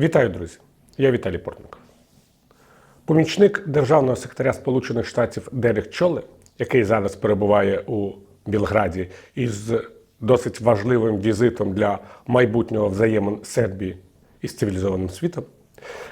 Вітаю, друзі! Я Віталій Портников. Помічник державного секретаря Сполучених Штатів Дерек Чоле, який зараз перебуває у Білграді із досить важливим візитом для майбутнього взаємин Сербії із цивілізованим світом,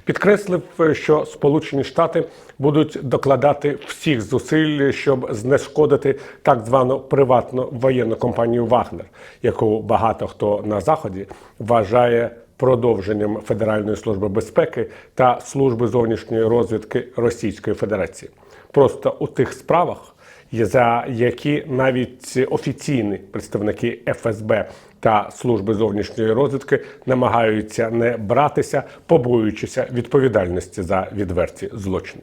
підкреслив, що Сполучені Штати будуть докладати всіх зусиль, щоб знешкодити так звану приватну воєнну компанію Вагнер, яку багато хто на заході вважає продовженням Федеральної служби безпеки та служби зовнішньої розвідки Російської Федерації. Просто у тих справах, за які навіть офіційні представники ФСБ та служби зовнішньої розвідки намагаються не братися, побоюючися відповідальності за відверті злочини.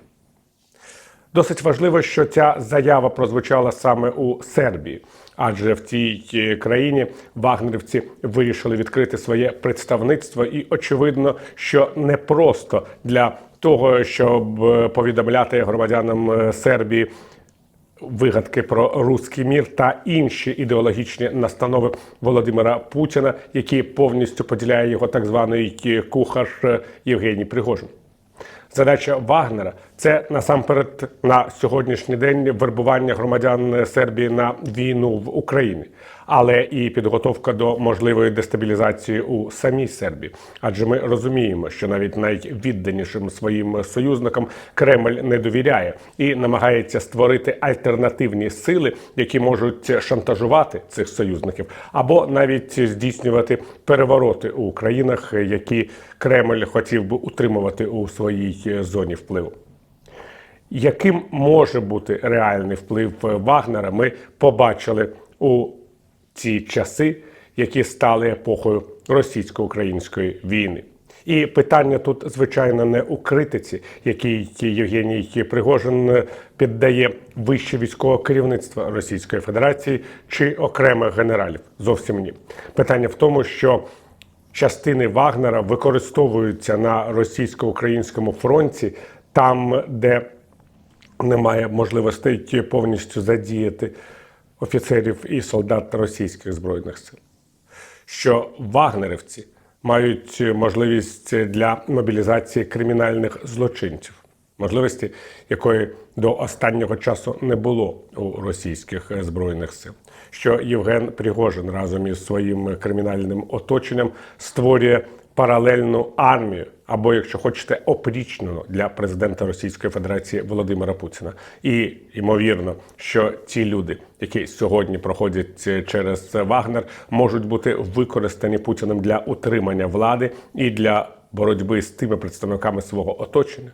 Досить важливо, що ця заява прозвучала саме у Сербії, адже в цій країні вагнерівці вирішили відкрити своє представництво, і очевидно, що не просто для того, щоб повідомляти громадянам Сербії. Вигадки про руський мір та інші ідеологічні настанови Володимира Путіна, які повністю поділяє його так званий кухар Євгеній Пригожин. Задача Вагнера це насамперед на сьогоднішній день вербування громадян Сербії на війну в Україні, але і підготовка до можливої дестабілізації у самій Сербії. Адже ми розуміємо, що навіть найвідданішим своїм союзникам Кремль не довіряє і намагається створити альтернативні сили, які можуть шантажувати цих союзників, або навіть здійснювати перевороти у країнах, які Кремль хотів би утримувати у своїй зоні впливу. Яким може бути реальний вплив Вагнера, ми побачили у ці часи, які стали епохою російсько-української війни. І питання тут, звичайно, не у критиці, який Євгеній Пригожин піддає вище військового керівництва Російської Федерації чи окремих генералів. Зовсім ні. Питання в тому, що частини Вагнера використовуються на російсько-українському фронті, там, де немає можливостей повністю задіяти офіцерів і солдат російських збройних сил. Що вагнерівці мають можливість для мобілізації кримінальних злочинців, можливості якої до останнього часу не було у російських збройних сил. Що Євген Пригожин разом із своїм кримінальним оточенням створює паралельну армію, або, якщо хочете, опрічну для президента Російської Федерації Володимира Путіна. І ймовірно, що ті люди, які сьогодні проходять через Вагнер, можуть бути використані Путіним для утримання влади і для боротьби з тими представниками свого оточення.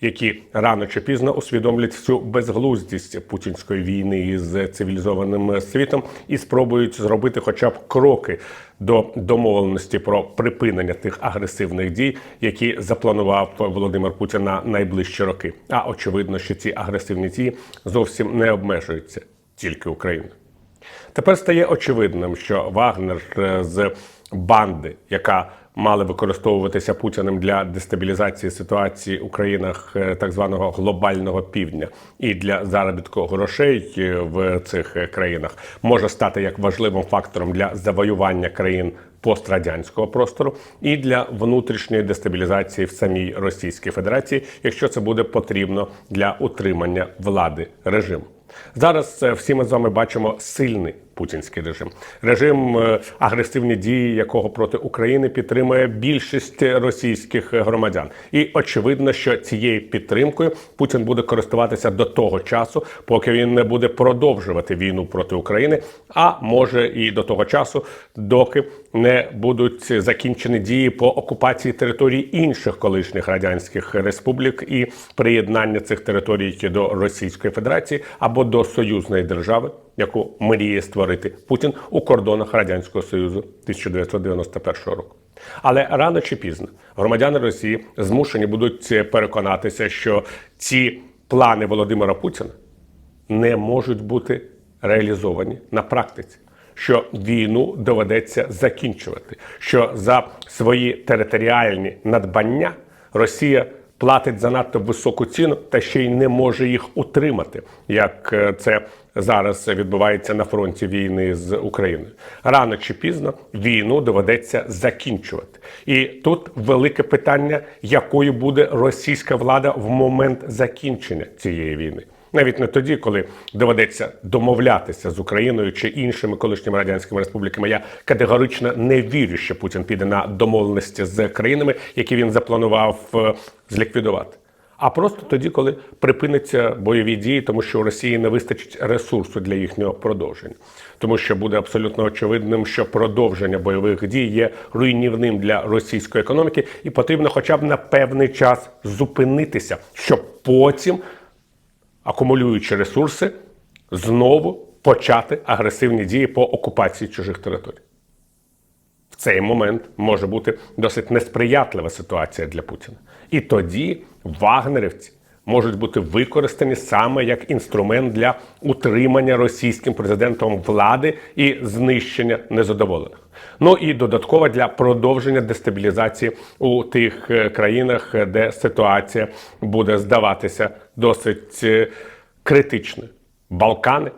Які рано чи пізно усвідомлять всю безглуздість путінської війни із цивілізованим світом і спробують зробити, хоча б кроки до домовленості про припинення тих агресивних дій, які запланував Володимир Путін на найближчі роки. А очевидно, що ці агресивні дії зовсім не обмежуються тільки Україною. Тепер стає очевидним, що Вагнер з банди, яка мали використовуватися Путіним для дестабілізації ситуації у країнах так званого глобального півдня і для заробітку грошей в цих країнах може стати як важливим фактором для завоювання країн пострадянського простору і для внутрішньої дестабілізації в самій Російській Федерації, якщо це буде потрібно для утримання влади режиму. Зараз всі ми з вами бачимо сильний путінський режим, режим агресивні дії, якого проти України підтримує більшість російських громадян. І очевидно, що цією підтримкою Путін буде користуватися до того часу, поки він не буде продовжувати війну проти України, а може і до того часу, доки не будуть закінчені дії по окупації територій інших колишніх радянських республік і приєднання цих територій до Російської Федерації або до союзної держави, яку мріє створити Путін у кордонах радянського союзу 1991 року. Але рано чи пізно громадяни Росії змушені будуть переконатися, що ці плани Володимира Путіна не можуть бути реалізовані на практиці. Що війну доведеться закінчувати, що за свої територіальні надбання Росія платить занадто високу ціну та ще й не може їх утримати, як е, це зараз відбувається на фронті війни з Україною. Рано чи пізно війну доведеться закінчувати. І тут велике питання, якою буде російська влада в момент закінчення цієї війни. Навіть не тоді, коли доведеться домовлятися з Україною чи іншими колишніми радянськими республіками. Я категорично не вірю, що Путін піде на домовленості з країнами, які він запланував е, зліквідувати. А просто тоді, коли припиняться бойові дії, тому що у Росії не вистачить ресурсу для їхнього продовження, тому що буде абсолютно очевидним, що продовження бойових дій є руйнівним для російської економіки, і потрібно, хоча б на певний час зупинитися, щоб потім акумулюючи ресурси, знову почати агресивні дії по окупації чужих територій. В цей момент може бути досить несприятлива ситуація для Путіна. І тоді вагнерівці можуть бути використані саме як інструмент для утримання російським президентом влади і знищення незадоволених. Ну і додатково для продовження дестабілізації у тих е, країнах, де ситуація буде здаватися досить е, критичною. Балкани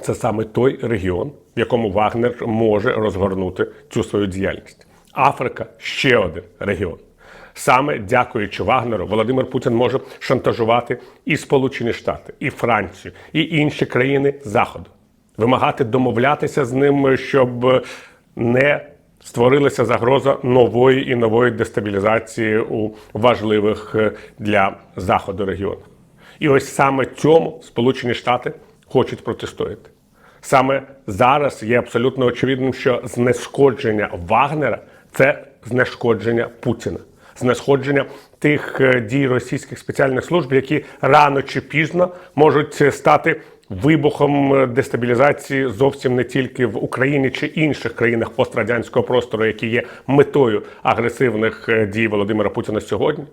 це саме той регіон, в якому Вагнер може розгорнути цю свою діяльність. Африка ще один регіон. Саме дякуючи Вагнеру, Володимир Путін може шантажувати і Сполучені Штати, і Францію, і інші країни Заходу, вимагати домовлятися з ним, щоб не створилася загроза нової і нової дестабілізації у важливих е, для Заходу регіонах. І ось саме цьому Сполучені Штати хочуть протистояти. Саме зараз є абсолютно очевидним, що знешкодження Вагнера це знешкодження Путіна, знешкодження тих е, дій російських спеціальних служб, які рано чи пізно можуть стати вибухом е, дестабілізації зовсім не тільки в Україні чи інших країнах пострадянського простору, які є метою агресивних е, дій Володимира Путіна сьогодні,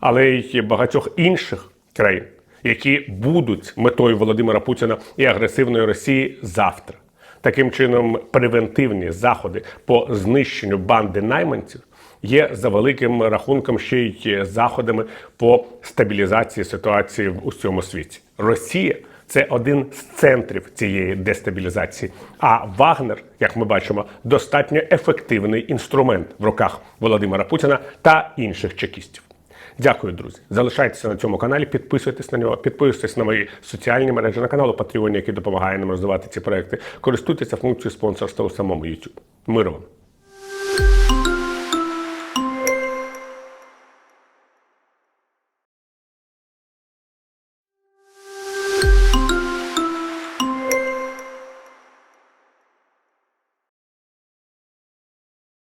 але й багатьох інших країн які будуть метою Володимира Путіна і агресивної Росії завтра. Таким чином, превентивні заходи по знищенню банди найманців є за великим рахунком ще й заходами по стабілізації ситуації в усьому світі. Росія це один з центрів цієї дестабілізації. А Вагнер, як ми бачимо, достатньо ефективний інструмент в руках Володимира Путіна та інших чекістів. Дякую, друзі. Залишайтеся на цьому каналі, підписуйтесь на нього, підписуйтесь на мої соціальні мережі на каналу Patreon, який допомагає нам розвивати ці проекти. Користуйтеся функцією спонсорства у самому YouTube. Миру вам!